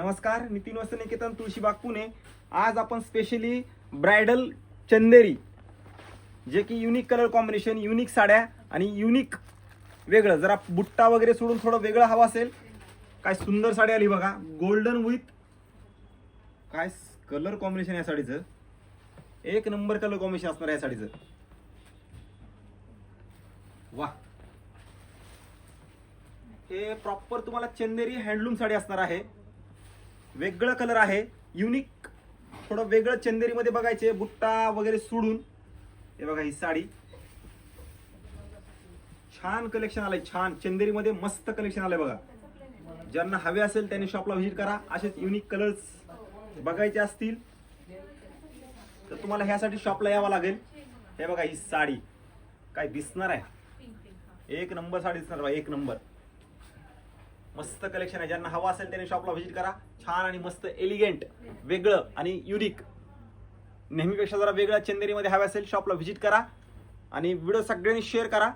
नमस्कार नितीन वस्त निकेतन तुळशीबाग पुणे. आज आपण स्पेशली ब्रायडल चंदेरी जे की युनिक कलर कॉम्बिनेशन युनिक साड्या आणि युनिक वेगळं. जरा बुट्टा वगैरे सोडून थोडं वेगळं हवं असेल. काय सुंदर साडी आली बघा. गोल्डन विथ काय कलर कॉम्बिनेशन या साडीचं? एक नंबर कलर कॉम्बिनेशन असणार या साडीचं. वा. हे प्रॉपर तुम्हाला चंदेरी हँडलूम साडी असणार आहे. वेगळं कलर आहे युनिक थोडं वेगळं चंदेरीमध्ये बघायचे बुट्टा वगैरे सोडून. हे बघा ही साडी. छान कलेक्शन आलंय छान. चंदेरीमध्ये मस्त कलेक्शन आलंय बघा. ज्यांना हवे असेल त्यांनी शॉपला व्हिजिट करा. असेच युनिक कलर्स बघायचे असतील तर तुम्हाला ह्यासाठी शॉपला यावं लागेल. हे बघा ही साडी. काय दिसणार आहे? एक नंबर साडी दिसणार बघा एक नंबर मस्त कलेक्शन आहे. ज्यांना हवा असेल त्यांनी शॉपला व्हिजिट करा. छान आणि मस्त एलिगंट वेगळं आणि युनिक नेहमीपेक्षा जरा वेगळं चंदेरीमध्ये हवं असेल शॉपला व्हिजिट करा. आणि व्हिडिओ सगळ्यांनी शेअर करा.